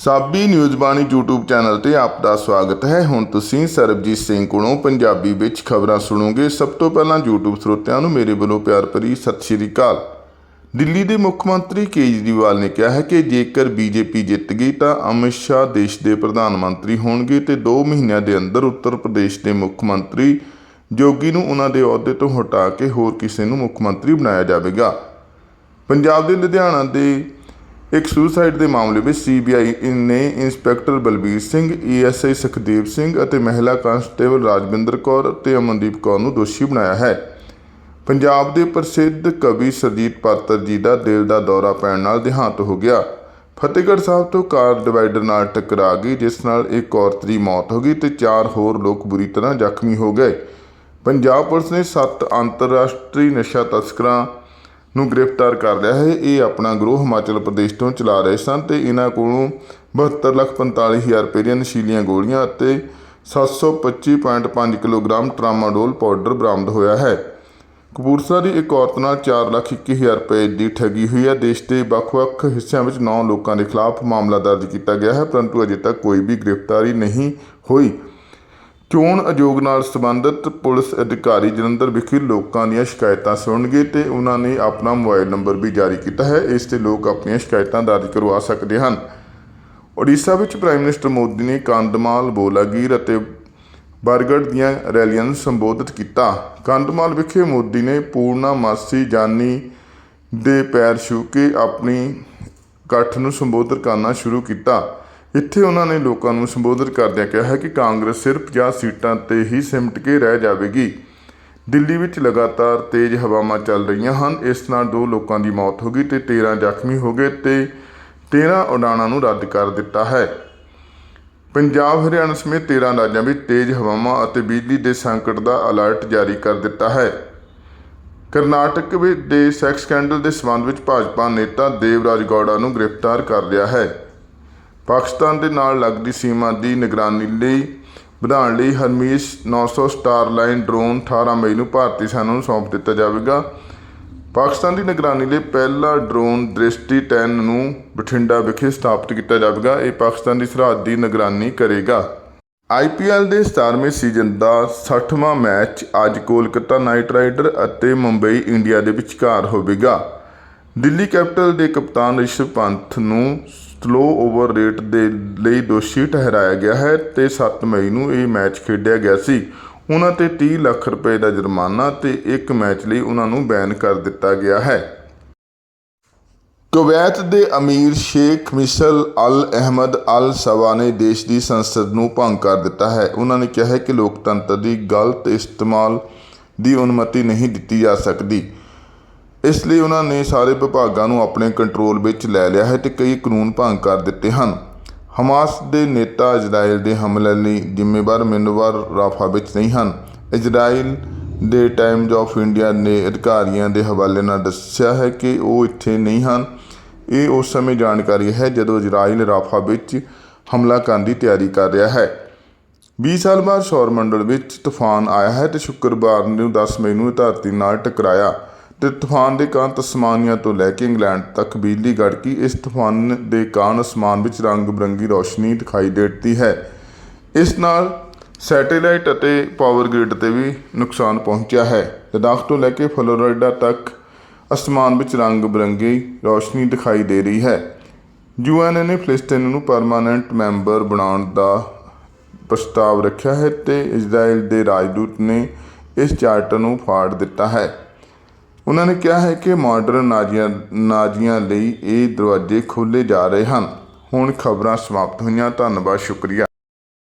ਸਾਬੀ news ਬਾਣੀ YouTube channel ਤੇ ਆਪ ਦਾ ਸਵਾਗਤ ਹੈ। ਹੁਣ ਤੁਸੀਂ ਸਰਬਜੀਤ ਸਿੰਘ ਕੋਲੋਂ ਪੰਜਾਬੀ ਵਿੱਚ ਖਬਰਾਂ ਸੁਣੋਗੇ। ਸਭ ਤੋਂ ਪਹਿਲਾਂ YouTube ਸਰੋਤਿਆਂ ਨੂੰ ਮੇਰੇ ਵੱਲੋਂ ਪਿਆਰ ਭਰੀ ਸਤਿ ਸ਼੍ਰੀ ਅਕਾਲ। ਦਿੱਲੀ ਦੇ ਮੁੱਖ ਮੰਤਰੀ ਕੇਜਰੀਵਾਲ ਨੇ ਕਿਹਾ ਹੈ ਕਿ ਜੇਕਰ ਬੀਜੇਪੀ ਜਿੱਤ ਗਈ ਤਾਂ ਅਮਿਤ ਸ਼ਾਹ ਦੇਸ਼ ਦੇ ਪ੍ਰਧਾਨ ਮੰਤਰੀ ਹੋਣਗੇ ਤੇ 2 ਮਹੀਨਿਆਂ ਦੇ ਅੰਦਰ ਉੱਤਰ ਪ੍ਰਦੇਸ਼ ਦੇ ਮੁੱਖ ਮੰਤਰੀ ਜੋਗੀ ਨੂੰ ਉਹਨਾਂ ਦੇ ਅਹੁਦੇ ਤੋਂ ਹਟਾ ਕੇ ਹੋਰ ਕਿਸੇ ਨੂੰ ਮੁੱਖ ਮੰਤਰੀ ਬਣਾਇਆ ਜਾਵੇਗਾ। ਪੰਜਾਬ ਦੇ ਲੁਧਿਆਣਾ ਦੇ ਇੱਕ ਸੁਸਾਈਡ ਦੇ ਮਾਮਲੇ ਵਿੱਚ ਸੀਬੀਆਈ ਨੇ ਇੰਸਪੈਕਟਰ ਬਲਬੀਰ ਸਿੰਘ ਈਐਸਆਈ ਸੁਖਦੇਵ ਸਿੰਘ ਅਤੇ ਮਹਿਲਾ ਕਾਂਸਟੇਬਲ ਰਾਜਵਿੰਦਰ ਕੌਰ ਅਤੇ ਅਮਨਦੀਪ ਕੌਰ ਨੂੰ ਦੋਸ਼ੀ ਬਣਾਇਆ ਹੈ। ਪੰਜਾਬ ਦੇ ਪ੍ਰਸਿੱਧ ਕਵੀ ਸਰਜੀਤ ਪਾਤਰ ਜੀ ਦਾ ਦਿਲ ਦਾ ਦੌਰਾ ਪੈਣ ਨਾਲ ਦੇਹਾਂਤ ਹੋ ਗਿਆ। ਫਤਿਹਗੜ੍ਹ ਸਾਹਿਬ ਤੋਂ ਕਾਰ ਡਿਵਾਈਡਰ ਨਾਲ ਟਕਰਾ ਗਈ, ਜਿਸ ਨਾਲ ਇੱਕ ਔਰਤ ਦੀ ਮੌਤ ਹੋ ਗਈ ਤੇ ਚਾਰ ਹੋਰ ਲੋਕ ਬੁਰੀ ਤਰ੍ਹਾਂ ਜ਼ਖਮੀ ਹੋ ਗਏ। ਪੰਜਾਬ ਪੁਲਿਸ ਨੇ ਸੱਤ ਅੰਤਰਰਾਸ਼ਟਰੀ ਨਸ਼ਾ ਤਸਕਰਾਂ ਨੂੰ ਗ੍ਰਿਫਤਾਰ ਕਰ ਲਿਆ ਹੈ। ਇਹ ਆਪਣਾ ਗਰੋਹ ਹਿਮਾਚਲ ਪ੍ਰਦੇਸ਼ ਤੋਂ ਚਲਾ ਰਹੇ ਸਨ ਤੇ ਇਹਨਾਂ ਕੋਲੋਂ 7245000 ਰੁਪਏ ਦੀਆਂ ਨਸ਼ੀਲੀਆਂ ਗੋਲੀਆਂ ਅਤੇ 725.5 ਕਿਲੋਗ੍ਰਾਮ ਟਰਾਮਾਡੋਲ ਪਾਊਡਰ ਬਰਾਮਦ ਹੋਇਆ ਹੈ। ਕਪੂਰਥਲਾ ਦੀ ਇੱਕ ਔਰਤ ਨਾਲ 421000 ਰੁਪਏ ਦੀ ਠੱਗੀ ਹੋਈ ਹੈ। ਦੇਸ਼ ਦੇ ਵੱਖ-ਵੱਖ ਹਿੱਸਿਆਂ ਵਿੱਚ 9 ਲੋਕਾਂ ਦੇ ਖਿਲਾਫ ਮਾਮਲਾ ਦਰਜ ਕੀਤਾ ਗਿਆ ਹੈ, ਪਰੰਤੂ ਅਜੇ ਤੱਕ ਕੋਈ ਵੀ ਗ੍ਰਿਫਤਾਰੀ ਨਹੀਂ ਹੋਈ। ਚੋਣ ਆਯੋਗ ਨਾਲ ਸੰਬੰਧਿਤ ਪੁਲਿਸ ਅਧਿਕਾਰੀ ਜਲੰਧਰ ਵਿਖੇ ਲੋਕਾਂ ਦੀਆਂ ਸ਼ਿਕਾਇਤਾਂ ਸੁਣਨਗੇ ਤੇ ਉਹਨਾਂ ਨੇ ਆਪਣਾ ਮੋਬਾਈਲ ਨੰਬਰ ਵੀ ਜਾਰੀ ਕੀਤਾ ਹੈ, ਇਸ ਤੇ ਲੋਕ ਆਪਣੀਆਂ ਸ਼ਿਕਾਇਤਾਂ ਦਰਜ ਕਰਵਾ ਸਕਦੇ ਹਨ। ਓਡੀਸ਼ਾ ਵਿੱਚ ਪ੍ਰਾਈਮ ਮਿਨਿਸਟਰ ਮੋਦੀ ਨੇ ਕੰਦਮਾਲ, ਬੋਲਾਗੀਰ ਅਤੇ ਬਰਗੜ ਦੀਆਂ ਰੈਲੀਆਂ ਨੂੰ ਸੰਬੋਧਿਤ ਕੀਤਾ। ਕੰਦਮਾਲ ਵਿਖੇ ਮੋਦੀ ਨੇ ਪੂਰਨਾ ਮਾਸੀ ਜਾਨੀ ਦੇ ਪੈਰ ਛੂ ਕੇ ਆਪਣੀ ਇਕੱਠ ਨੂੰ ਸੰਬੋਧਨ ਕਰਨਾ ਸ਼ੁਰੂ ਕੀਤਾ। ਇੱਥੇ ਉਹਨਾਂ ਨੇ ਲੋਕਾਂ ਨੂੰ ਸੰਬੋਧਿਤ ਕਰਦਿਆਂ ਕਿਹਾ ਹੈ ਕਿ ਕਾਂਗਰਸ ਸਿਰਫ 50 ਸੀਟਾਂ ਤੇ ਹੀ ਸਿਮਟ ਕੇ ਰਹਿ ਜਾਵੇਗੀ। ਦਿੱਲੀ ਵਿੱਚ ਲਗਾਤਾਰ ਤੇਜ਼ ਹਵਾਵਾਂ ਚੱਲ ਰਹੀਆਂ ਹਨ। ਇਸ ਨਾਲ ਦੋ ਲੋਕਾਂ ਦੀ ਮੌਤ ਹੋ ਗਈ ਤੇ 13 ਜ਼ਖਮੀ ਹੋ ਗਏ ਤੇ 13 ਉਡਾਣਾਂ ਨੂੰ ਰੱਦ ਕਰ ਦਿੱਤਾ ਹੈ। ਪੰਜਾਬ, ਹਰਿਆਣਾ ਸਮੇਤ 13 ਰਾਜਾਂ ਵਿੱਚ ਤੇਜ਼ ਹਵਾਵਾਂ ਅਤੇ ਬਿਜਲੀ ਦੇ ਸੰਕਟ ਦਾ ਅਲਰਟ ਜਾਰੀ ਕਰ ਦਿੱਤਾ ਹੈ। ਕਰਨਾਟਕ ਵਿੱਚ ਦੇ ਸੈਕਸ ਸਕੈਂਡਲ ਦੇ ਸਬੰਧ ਵਿੱਚ ਭਾਜਪਾ ਨੇਤਾ ਦੇਵਰਾਜ ਗੌੜਾ ਨੂੰ ਗ੍ਰਿਫਤਾਰ ਕਰ ਲਿਆ ਹੈ। ਪਾਕਿਸਤਾਨ ਦੇ ਨਾਲ ਲੱਗਦੀ ਸੀਮਾ ਦੀ ਨਿਗਰਾਨੀ ਲਈ ਵਧਾਉਣ ਲਈ ਹਰਮੀਸ 900 ਸਟਾਰ ਲਾਈਨ ਡਰੋਨ 18 ਮਈ ਨੂੰ ਭਾਰਤੀ ਸੈਨਾ ਨੂੰ ਸੌਂਪ ਦਿੱਤਾ ਜਾਵੇਗਾ। ਪਾਕਿਸਤਾਨ ਦੀ ਨਿਗਰਾਨੀ ਲਈ ਪਹਿਲਾ ਡਰੋਨ ਦ੍ਰਿਸ਼ਟੀ 10 ਨੂੰ ਬਠਿੰਡਾ ਵਿਖੇ ਸਥਾਪਿਤ ਕੀਤਾ ਜਾਵੇਗਾ। ਇਹ ਪਾਕਿਸਤਾਨ ਦੀ ਸਰਹੱਦ ਦੀ ਨਿਗਰਾਨੀ ਕਰੇਗਾ। ਆਈਪੀਐਲ ਦੇ 17ਵੇਂ ਸੀਜ਼ਨ ਦਾ 60ਵਾਂ ਮੈਚ ਅੱਜ ਕੋਲਕਾਤਾ ਨਾਈਟ ਰਾਈਡਰ ਅਤੇ ਮੁੰਬਈ ਇੰਡੀਆ ਦੇ ਵਿਚਕਾਰ ਹੋਵੇਗਾ। ਦਿੱਲੀ ਕੈਪੀਟਲ ਦੇ ਕਪਤਾਨ ਰਿਸ਼ਭ ਪੰਥ ਨੂੰ ਸਲੋ ਓਵਰ ਰੇਟ ਦੇ ਲਈ ਦੋਸ਼ੀ ਠਹਿਰਾਇਆ ਗਿਆ ਹੈ ਤੇ 7 ਮਈ ਨੂੰ ਇਹ ਮੈਚ ਖੇਡਿਆ ਗਿਆ ਸੀ। ਉਹਨਾਂ ਤੇ 30 ਲੱਖ ਰੁਪਏ ਦਾ ਜੁਰਮਾਨਾ ਤੇ ਇੱਕ ਮੈਚ ਲਈ ਉਹਨਾਂ ਨੂੰ ਬੈਨ ਕਰ ਦਿੱਤਾ ਗਿਆ ਹੈ। ਕੁਵੈਤ ਦੇ ਅਮੀਰ ਸ਼ੇਖ ਮਿਸਲ ਅਲ ਅਹਿਮਦ ਅਲ ਸਵਾ ਨੇ ਦੇਸ਼ ਦੀ ਸੰਸਦ ਨੂੰ ਭੰਗ ਕਰ ਦਿੱਤਾ ਹੈ। ਉਹਨਾਂ ਨੇ ਕਿਹਾ ਹੈ ਕਿ ਲੋਕਤੰਤਰ ਦੀ ਗਲਤ ਇਸਤੇਮਾਲ ਦੀ ਅਨੁਮਤੀ ਨਹੀਂ ਦਿੱਤੀ ਜਾ ਸਕਦੀ। ਇਸ ਲਈ ਉਹਨਾਂ ਨੇ ਸਾਰੇ ਵਿਭਾਗਾਂ ਨੂੰ ਆਪਣੇ ਕੰਟਰੋਲ ਵਿੱਚ ਲੈ ਲਿਆ ਹੈ ਤੇ ਕਈ ਕਾਨੂੰਨ ਭੰਗ ਕਰ ਦਿੱਤੇ ਹਨ। ਹਮਾਸ ਦੇ ਨੇਤਾ ਇਜ਼ਰਾਈਲ ਦੇ ਹਮਲੇ ਲਈ ਜ਼ਿੰਮੇਵਾਰ ਮਿਨਵਰ ਰਾਫਾ ਵਿੱਚ ਨਹੀਂ ਹਨ। ਇਜ਼ਰਾਈਲ ਦੇ ਟਾਈਮਜ਼ ਆਫ ਇੰਡੀਆ ਨੇ ਅਧਿਕਾਰੀਆਂ ਦੇ ਹਵਾਲੇ ਨਾਲ ਦੱਸਿਆ ਹੈ ਕਿ ਉਹ ਇੱਥੇ ਨਹੀਂ ਹਨ। ਇਹ ਉਸ ਸਮੇਂ ਜਾਣਕਾਰੀ ਹੈ ਜਦੋਂ ਇਜ਼ਰਾਈਲ ਰਾਫਾ ਵਿੱਚ ਹਮਲਾ ਕਰਨ ਦੀ ਤਿਆਰੀ ਕਰ ਰਿਹਾ ਹੈ। 20 ਸਾਲ ਬਾਅਦ ਸੌਰ ਮੰਡਲ ਵਿੱਚ ਤੂਫਾਨ ਆਇਆ ਹੈ ਤੇ ਸ਼ੁੱਕਰਵਾਰ ਨੂੰ 10 ਮਈ ਨੂੰ ਧਰਤੀ ਨਾਲ ਟਕਰਾਇਆ। ਤੇ ਤੂਫਾਨ ਦੇ ਕਾਰਨ ਤਸਮਾਨੀਆ ਤੋਂ ਲੈ ਕੇ ਇੰਗਲੈਂਡ ਤੱਕ ਬਿਜਲੀ ਗੜਕੀ ਇਸ ਤੂਫਾਨ ਦੇ ਕਾਰਨ ਅਸਮਾਨ ਵਿੱਚ ਰੰਗ ਬਰੰਗੀ ਰੋਸ਼ਨੀ ਦਿਖਾਈ ਦੇਤੀ ਹੈ। ਇਸ ਨਾਲ ਸੈਟੇਲਾਈਟ ਅਤੇ ਪਾਵਰ ਗ੍ਰਿਡ ਤੇ ਵੀ ਨੁਕਸਾਨ ਪਹੁੰਚਿਆ ਹੈ। ਲਦਾਖ ਤੋਂ ਲੈ ਕੇ ਫਲੋਰੀਡਾ ਤੱਕ ਅਸਮਾਨ ਵਿੱਚ ਰੰਗ ਬਰੰਗੀ ਰੌਸ਼ਨੀ ਦਿਖਾਈ ਦੇ ਰਹੀ ਹੈ। ਯੂਐਨ ਨੇ ਫਲਸਤੀਨ ਨੂੰ ਪਰਮਾਨੈਂਟ ਮੈਂਬਰ ਬਣਾਉਣ ਦਾ ਪ੍ਰਸਤਾਵ ਰੱਖਿਆ ਹੈ ਤੇ ਇਜ਼ਰਾਈਲ ਦੇ ਰਾਜਦੂਤ ਨੇ ਇਸ ਚਾਰਟਰ ਨੂੰ ਫਾੜ ਦਿੱਤਾ ਹੈ। ਉਹਨਾਂ ਨੇ ਕਿਹਾ ਹੈ ਕਿ ਮਾਡਰਨ ਨਾਜ਼ੀਆਂ ਨਾਜ਼ੀਆਂ ਲਈ ਇਹ ਦਰਵਾਜ਼ੇ ਖੋਲ੍ਹੇ ਜਾ ਰਹੇ ਹਨ। ਹੁਣ ਖਬਰਾਂ ਸਮਾਪਤ ਹੋਈਆਂ, ਧੰਨਵਾਦ, ਸ਼ੁਕਰੀਆ।